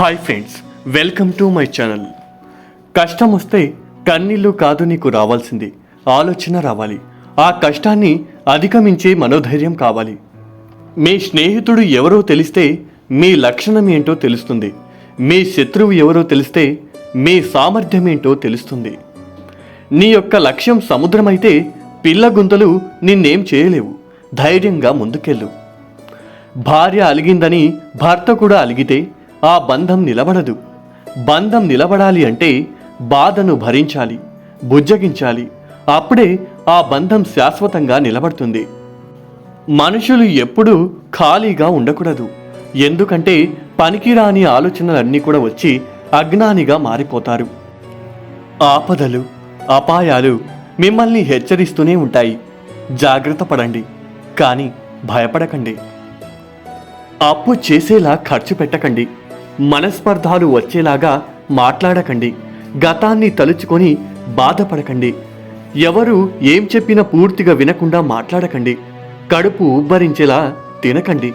Hi friends welcome to my channel కష్టం వస్తే కన్నీళ్ళు కాదు నీకు రావాల్సింది. ఆలోచన రావాలి. ఆ కష్టాన్ని అధిగమించే మనోధైర్యం కావాలి. మీ స్నేహితుడు ఎవరో తెలిస్తే మీ లక్షణం ఏంటో తెలుస్తుంది. మీ శత్రువు ఎవరో తెలిస్తే మీ సామర్థ్యం ఏంటో తెలుస్తుంది. నీ యొక్క లక్ష్యం సముద్రమైతే పిల్ల గుంతలు నిన్నేం చేయలేవు. ధైర్యంగా ముందుకెళ్ళు. భార్య అలిగిందని భర్త కూడా అలిగితే ఆ బంధం నిలబడదు. బంధం నిలబడాలి అంటే బాధను భరించాలి బుజ్జగించాలి. అప్పుడే ఆ బంధం శాశ్వతంగా నిలబడుతుంది. మనుషులు ఎప్పుడూ ఖాళీగా ఉండకూడదు. ఎందుకంటే పనికిరాని ఆలోచనలన్నీ కూడా వచ్చి అజ్ఞానిగా మారిపోతారు. ఆపదలు అపాయాలు మిమ్మల్ని హెచ్చరిస్తూనే ఉంటాయి. జాగ్రత్త పడండి కానీ భయపడకండి. అప్పు చేసేలా ఖర్చు పెట్టకండి. మనస్పర్ధాలు వచ్చేలాగా మాట్లాడకండి. గతాన్ని తలుచుకొని బాధపడకండి. ఎవరు ఏం చెప్పినా పూర్తిగా వినకుండా మాట్లాడకండి. కడుపు ఉబ్బరించేలా తినకండి.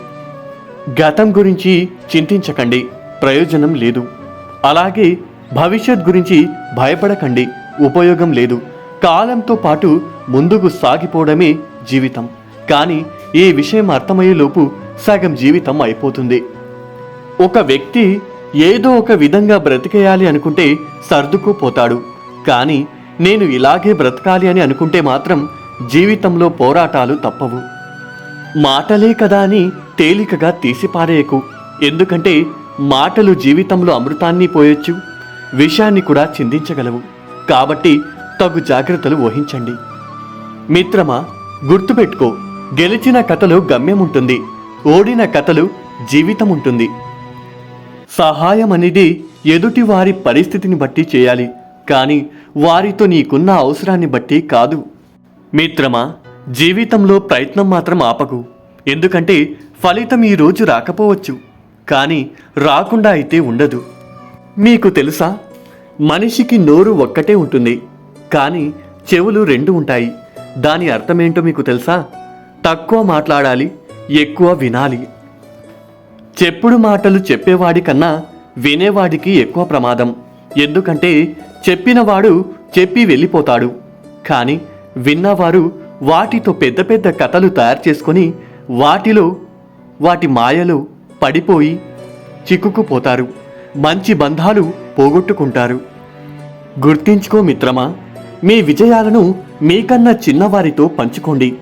గతం గురించి చింతించకండి. ప్రయోజనం లేదు. అలాగే భవిష్యత్ గురించి భయపడకండి. ఉపయోగం లేదు. కాలంతో పాటు ముందుకు సాగిపోవడమే జీవితం. కానీ ఈ విషయం అర్థమయ్యేలోపు సగం జీవితం అయిపోతుంది. ఒక వ్యక్తి ఏదో ఒక విధంగా బ్రతికేయాలి అనుకుంటే సర్దుకుపోతాడు. కానీ నేను ఇలాగే బ్రతకాలి అని అనుకుంటే మాత్రం జీవితంలో పోరాటాలు తప్పవు. మాటలే కదా అని తేలికగా తీసిపారేయకు. ఎందుకంటే మాటలు జీవితంలో అమృతాన్ని పోయొచ్చు విషాన్ని కూడా చిందించగలవు. కాబట్టి తగు జాగ్రత్తలు వహించండి. మిత్రమా గుర్తుపెట్టుకో గెలిచిన కథలో గమ్యం ఉంటుంది ఓడిన కథలు జీవితం ఉంటుంది సహాయం అనేది ఎదుటి వారి పరిస్థితిని బట్టి చేయాలి. కానీ వారితో నీకున్న అవసరాన్ని బట్టి కాదు. మిత్రమా జీవితంలో ప్రయత్నం మాత్రం ఆపకు. ఎందుకంటే ఫలితం ఈ రోజు రాకపోవచ్చు. కానీ రాకుండా అయితే ఉండదు. మీకు తెలుసా మనిషికి నోరు ఒక్కటే ఉంటుంది. కానీ చెవులు రెండు ఉంటాయి. దాని అర్థమేంటో మీకు తెలుసా? తక్కువ మాట్లాడాలి ఎక్కువ వినాలి. చెప్పుడు మాటలు చెప్పేవాడి కన్నా వినేవాడికి ఎక్కువ ప్రమాదం. ఎందుకంటే చెప్పినవాడు చెప్పి వెళ్ళిపోతాడు. కానీ విన్నవారు వాటితో పెద్ద పెద్ద కథలు తయారు చేసుకొని వాటిలో వాటి మాయలో పడిపోయి చిక్కుకుపోతారు. మంచి బంధాలు పోగొట్టుకుంటారు. గుర్తించుకో మిత్రమా మీ విజయాలను మీకన్నా చిన్నవారితో పంచుకోండి.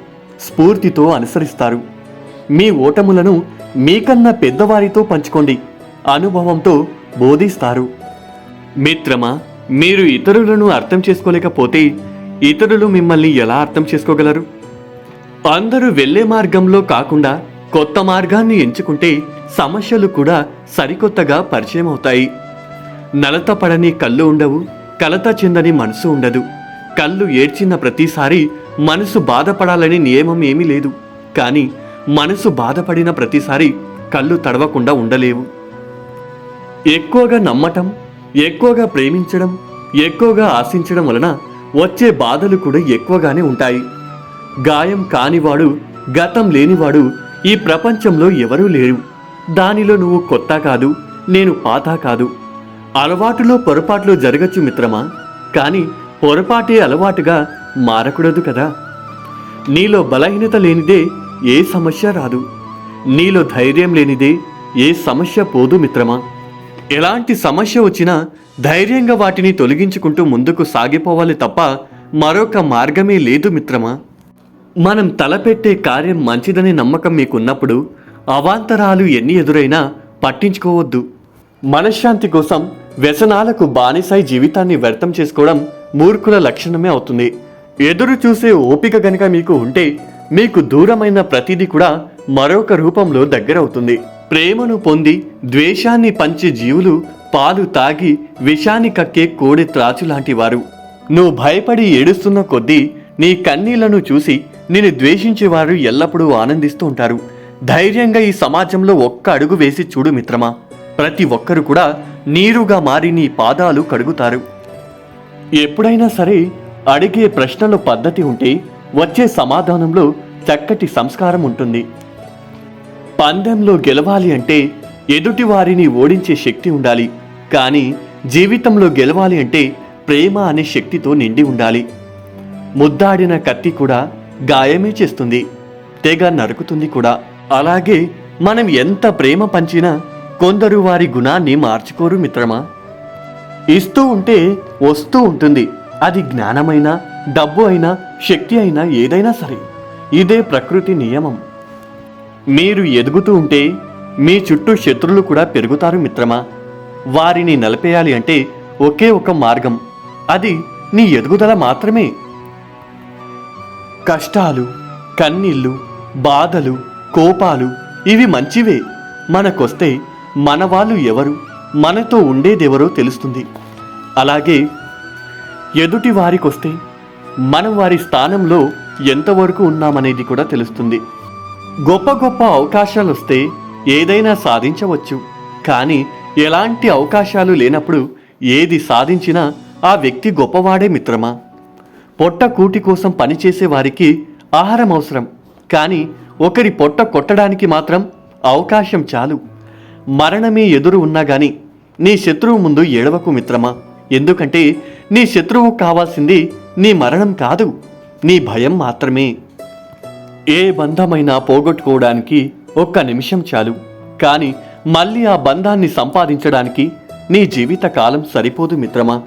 స్ఫూర్తితో అనుసరిస్తారు. మీ ఓటములను మీకన్నా పెద్దవారితో పంచుకోండి. అనుభవంతో బోధిస్తారు. మిత్రమా మీరు ఇతరులను అర్థం చేసుకోలేకపోతే ఇతరులు మిమ్మల్ని ఎలా అర్థం చేసుకోగలరు? అందరూ వెళ్ళే మార్గంలో కాకుండా కొత్త మార్గాన్ని ఎంచుకుంటే సమస్యలు కూడా సరికొత్తగా పరిచయం అవుతాయి. నలత పడని కళ్ళు ఉండవు కలత చెందని మనసు ఉండదు. కళ్ళు ఏడ్చిన ప్రతిసారి మనసు బాధపడాలని నియమం ఏమీ లేదు. కానీ మనసు బాధపడిన ప్రతిసారి కళ్ళు తడవకుండా ఉండలేవు. ఎక్కువగా నమ్మటం ఎక్కువగా ప్రేమించడం ఎక్కువగా ఆశించడం వలన వచ్చే బాధలు కూడా ఎక్కువగానే ఉంటాయి. గాయం కానివాడు గతం లేనివాడు ఈ ప్రపంచంలో ఎవరూ లేరు. దానిలో నువ్వు కొత్త కాదు నేను పాత కాదు. అలవాటులో పొరపాట్లు జరగచ్చు మిత్రమా? కానీ పొరపాటే అలవాటుగా మారకూడదు కదా. నీలో బలహీనత లేనిదే ఏ సమస్య రాదు. నీలో ధైర్యం లేనిదే ఏ సమస్య పోదు మిత్రమా. ఎలాంటి సమస్య వచ్చినా ధైర్యంగా వాటిని తొలగించుకుంటూ ముందుకు సాగిపోవాలి తప్ప మరొక మార్గమే లేదు మిత్రమా. మనం తలపెట్టే కార్యం మంచిదనే నమ్మకం మీకున్నప్పుడు అవాంతరాలు ఎన్ని ఎదురైనా పట్టించుకోవద్దు. మనశ్శాంతి కోసం వ్యసనాలకు బానిసై జీవితాన్ని వ్యర్థం చేసుకోవడం మూర్ఖుల లక్షణమే అవుతుంది. ఎదురు చూసే ఓపిక గనుక మీకు ఉంటే మీకు దూరమైన ప్రతిదీ కూడా మరొక రూపంలో దగ్గరవుతుంది. ప్రేమను పొంది ద్వేషాన్ని పంచే జీవులు పాలు తాగి విషాన్ని కక్కే కోడి త్రాచు లాంటి వారు నువ్వు భయపడి ఏడుస్తున్న కొద్దీ నీ కన్నీళ్ళను చూసి నిన్ను ద్వేషించేవారు ఎల్లప్పుడూ ఆనందిస్తూ ఉంటారు. ధైర్యంగా ఈ సమాజంలో ఒక్క అడుగు వేసి చూడు మిత్రమా. ప్రతి ఒక్కరు కూడా నీరుగా మారి నీ పాదాలు కడుగుతారు. ఎప్పుడైనా సరే అడిగే ప్రశ్నలో పద్ధతి ఉంటే వచ్చే సమాధానంలో చక్కటి సంస్కారం ఉంటుంది. పందెంలో గెలవాలి అంటే ఎదుటి వారిని ఓడించే శక్తి ఉండాలి. కానీ జీవితంలో గెలవాలి అంటే ప్రేమ అనే శక్తితో నిండి ఉండాలి. ముద్దాడిన కత్తి కూడా గాయమే చేస్తుంది. తెగ నరుకుతుంది కూడా. అలాగే మనం ఎంత ప్రేమ పంచినా కొందరు వారి గుణాన్ని మార్చుకోరు మిత్రమా? ఇస్తూ ఉంటే వస్తూ ఉంటుంది. అది జ్ఞానమైనా డబ్బు అయినా శక్తి అయినా ఏదైనా సరే ఇదే ప్రకృతి నియమం. మీరు ఎదుగుతూ ఉంటే మీ చుట్టూ శత్రులు కూడా పెరుగుతారు మిత్రమా? వారిని నలిపేయాలి అంటే ఒకే ఒక మార్గం అది నీ ఎదుగుదల మాత్రమే. కష్టాలు కన్నీళ్ళు బాధలు కోపాలు ఇవి మంచివే. మనకొస్తే మన వాళ్ళు ఎవరు మనతో ఉండేదెవరో తెలుస్తుంది. అలాగే ఎదుటి వారికొస్తే మనం వారి స్థానంలో ఎంతవరకు ఉన్నామనేది కూడా తెలుస్తుంది. గొప్ప గొప్ప అవకాశాలు వస్తే ఏదైనా సాధించవచ్చు. కానీ ఎలాంటి అవకాశాలు లేనప్పుడు ఏది సాధించినా ఆ వ్యక్తి గొప్పవాడే మిత్రమా? పొట్ట కూటి కోసం పనిచేసే వారికి ఆహారం అవసరం. కానీ ఒకరి పొట్ట కొట్టడానికి మాత్రం అవకాశం చాలు. మరణమే ఎదురు ఉన్నా గాని నీ శత్రువు ముందు ఏడవకు మిత్రమా? ఎందుకంటే నీ శత్రువు కావాల్సింది నీ మరణం కాదు నీ భయం మాత్రమే. ఏ బంధమైనా పోగొట్టుకోవడానికి ఒక్క నిమిషం చాలు కానీ మళ్ళీ ఆ బంధాన్ని సంపాదించడానికి నీ జీవిత కాలం సరిపోదు మిత్రమా.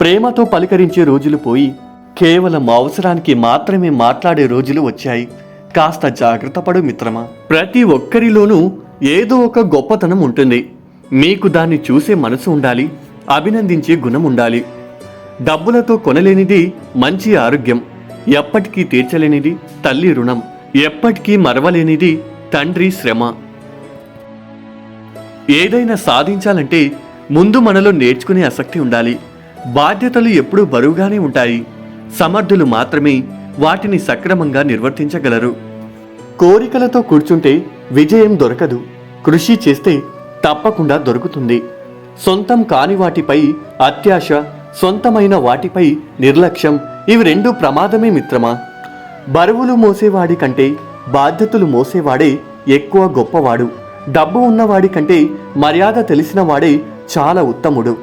ప్రేమతో పలకరించే రోజులు పోయి కేవలం అవసరానికి మాత్రమే మాట్లాడే రోజులు వచ్చాయి. కాస్త జాగ్రత్త పడు మిత్రమా. ప్రతి ఒక్కరిలోనూ ఏదో ఒక గొప్పతనం ఉంటుంది. మీకు దాన్ని చూసే మనసు ఉండాలి అభినందించే గుణం ఉండాలి. డబ్బులతో కొనలేనిది మంచి ఆరోగ్యం. ఎప్పటికీ తీర్చలేనిది తల్లి రుణం. ఎప్పటికీ మరవలేనిది తండ్రి శ్రమ. ఏదైనా సాధించాలంటే ముందు మనలో నేర్చుకునే ఆసక్తి ఉండాలి. బాధ్యతలు ఎప్పుడూ బరువుగానే ఉంటాయి. సమర్థులు మాత్రమే వాటిని సక్రమంగా నిర్వర్తించగలరు. కోరికలతో కూర్చుంటే విజయం దొరకదు. కృషి చేస్తే తప్పకుండా దొరుకుతుంది. సొంతం కాని వాటిపై అత్యాశ సొంతమైన వాటిపై నిర్లక్ష్యం. ఇవి రెండు ప్రమాదమే మిత్రమా? బరువులు మోసేవాడి కంటే బాధ్యతలు మోసేవాడే ఎక్కువ గొప్పవాడు. డబ్బు ఉన్నవాడి కంటే మర్యాద తెలిసిన వాడే చాలా ఉత్తముడు.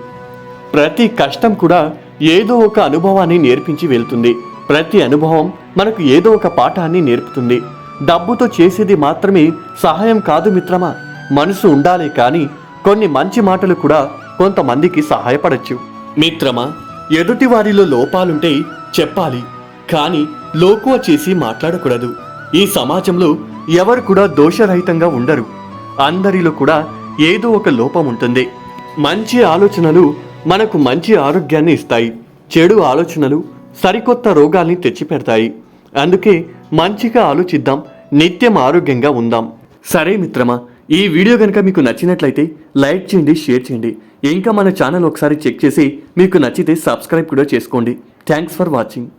ప్రతి కష్టం కూడా ఏదో ఒక అనుభవాన్ని నేర్పించి వెళ్తుంది. ప్రతి అనుభవం మనకు ఏదో ఒక పాఠాన్ని నేర్పుతుంది. డబ్బుతో చేసేది మాత్రమే సహాయం కాదు మిత్రమా? మనసు ఉండాలి కానీ కొన్ని మంచి మాటలు కూడా కొంతమందికి సహాయపడచ్చు. మిత్రమా ఎదుటి వారిలో లోపాలుంటే చెప్పాలి కానీ లోకువ చేసి మాట్లాడకూడదు. ఈ సమాజంలో ఎవరు కూడా దోషరహితంగా ఉండరు. అందరిలో కూడా ఏదో ఒక లోపం ఉంటుంది మంచి ఆలోచనలు మనకు మంచి ఆరోగ్యాన్ని ఇస్తాయి. చెడు ఆలోచనలు సరికొత్త రోగాల్ని తెచ్చిపెడతాయి. అందుకే మంచిగా ఆలోచిద్దాం నిత్యం ఆరోగ్యంగా ఉందాం. సరే మిత్రమా ఈ వీడియో కనుక మీకు నచ్చినట్లయితే లైక్ చేయండి షేర్ చేయండి. ఇంకా మన ఛానల్ ఒకసారి చెక్ చేసి మీకు నచ్చితే సబ్స్క్రైబ్ కూడా చేసుకోండి. Thanks for watching